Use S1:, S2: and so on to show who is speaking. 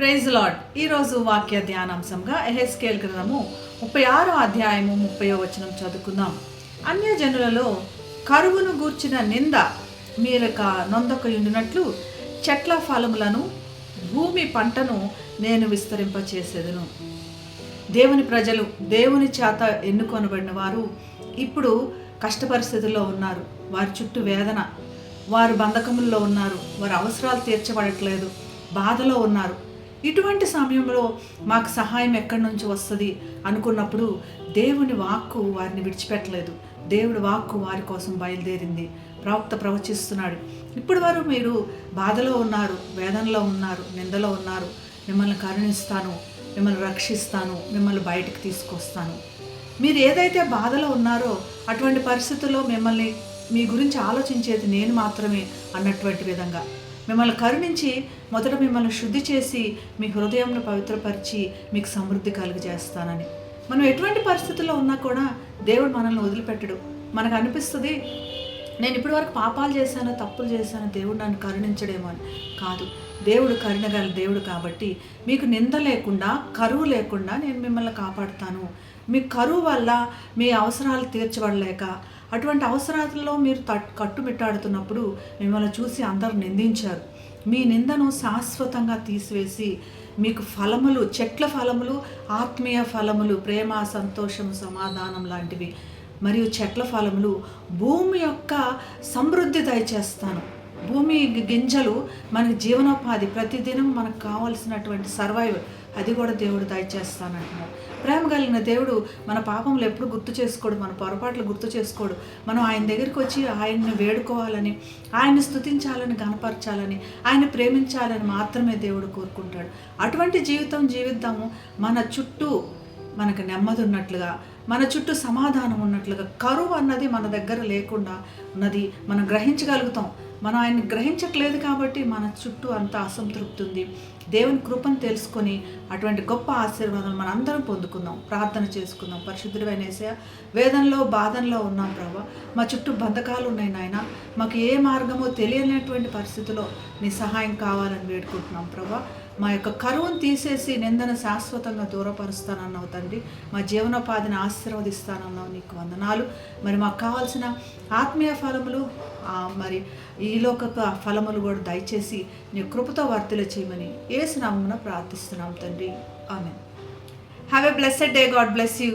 S1: Praise lord ఈరోజు వాక్య ధ్యానాంశంగా ఎహెస్కేల్ గ్రంథము ముప్పై ఆరో అధ్యాయము ముప్పై వచనం చదువుకుందాం. అన్యజనులలో కరువును గూర్చిన నింద మీరక నొందకయుండినట్లు చెట్ల ఫలములను భూమి పంటను నేను విస్తరింపచేసేదను. దేవుని ప్రజలు దేవుని చేత ఎన్నుకొనబడిన వారు ఇప్పుడు కష్ట పరిస్థితుల్లో ఉన్నారు. వారి చుట్టూ వేదన వారు బంధకముల్లో ఉన్నారు. వారి అవసరాలు తీర్చబడట్లేదు. బాధలో ఉన్నారు. ఇటువంటి సమయంలో మాకు సహాయం ఎక్కడి నుంచి వస్తుంది అనుకున్నప్పుడు దేవుని వాక్కు వారిని విడిచిపెట్టలేదు. దేవుడి వాక్కు వారి కోసం బయలుదేరింది. ప్రవక్త ప్రవచిస్తున్నాడు ఇప్పుడు వారు మీరు బాధలో ఉన్నారు వేదనలో ఉన్నారు నిందలో ఉన్నారు. మిమ్మల్ని కరుణిస్తాను. మిమ్మల్ని రక్షిస్తాను మిమ్మల్ని బయటకు తీసుకొస్తాను. మీరు ఏదైతే బాధలో ఉన్నారో అటువంటి పరిస్థితుల్లో మిమ్మల్ని మీ గురించి ఆలోచించేది నేను మాత్రమే అన్నటువంటి విధంగా. మిమ్మల్ని కరుణించి మొదట మిమ్మల్ని శుద్ధి చేసి మీ హృదయంను పవిత్రపరిచి మీకు సమృద్ధి కలుగజేస్తానని. మనం ఎటువంటి పరిస్థితుల్లో ఉన్నా కూడా దేవుడు మనల్ని వదిలిపెట్టడు. మనకు అనిపిస్తుంది నేను ఇప్పటివరకు పాపాలు చేశాను తప్పులు చేశాను దేవుడు నన్ను కరుణించడేమో అని. కాదు. దేవుడు కరుణగల దేవుడు కాబట్టి మీకు నింద లేకుండా కరువు లేకుండా నేను మిమ్మల్ని కాపాడుతాను. మీ కరువు వల్ల మీ అవసరాలు తీర్చబడలేక అటువంటి అవసరాలలో మీరు తట్ కట్టుమిట్టాడుతున్నప్పుడు మిమ్మల్ని చూసి అందరు నిందించారు. మీ నిందను శాశ్వతంగా తీసివేసి మీకు ఫలములు చెట్ల ఫలములు ఆత్మీయ ఫలములు ప్రేమ సంతోషం సమాధానం లాంటివి మరియు చెట్ల ఫలములు భూమి యొక్క సమృద్ధి దయచేస్తాను. భూమి గింజలు మనకి జీవనోపాధి ప్రతిదినం మనకు కావాల్సినటువంటి సర్వైవల్ అది కూడా దేవుడు దయచేస్తానంటున్నాడు. ప్రేమ కలిగిన దేవుడు మన పాపములు ఎప్పుడు గుర్తు చేసుకోడు మన పొరపాట్లు గుర్తు చేసుకోడు. మనం ఆయన దగ్గరికి వచ్చి ఆయన్ని వేడుకోవాలని ఆయన్ని స్థుతించాలని గనపరచాలని ఆయన ప్రేమించాలని మాత్రమే దేవుడు కోరుకుంటాడు. అటువంటి జీవితం జీవిద్దాము. మన చుట్టూ మనకు నెమ్మది ఉన్నట్లుగా మన చుట్టూ సమాధానం ఉన్నట్లుగా కరువు అన్నది మన దగ్గర లేకుండా ఉన్నది మనం గ్రహించగలుగుతాం. మనం ఆయన్ని గ్రహించట్లేదు కాబట్టి మన చుట్టూ అంత అసంతృప్తి ఉంది. దేవుని కృపను తెలుసుకొని అటువంటి గొప్ప ఆశీర్వాదం మనందరం పొందుకుందాం. ప్రార్థన చేసుకుందాం. పరిశుద్ధుడైన యేసయ్య వేదనలో బాధనలో ఉన్నాం ప్రభా. మా చుట్టూ బంధకాలు ఉన్నాయి నాయన. మాకు ఏ మార్గమో తెలియనటువంటి పరిస్థితిలో నీ సహాయం కావాలని వేడుకుంటున్నాం ప్రభా. మా యొక్క కరువును తీసేసి నిందన శాశ్వతంగా దూరపరుస్తానన్నావు తండ్రి. మా జీవనోపాధిని ఆశీర్వదిస్తానన్నావు నీకు వందనాలు. మరి మాకు కావాల్సిన ఆత్మీయ ఫలములు మరి ఈ లోక ఫలములు కూడా దయచేసి నీ కృపతో వర్తిల చేయమని ఏసునామమున ప్రార్థిస్తున్నాం తండ్రి. Amen have a blessed day God bless you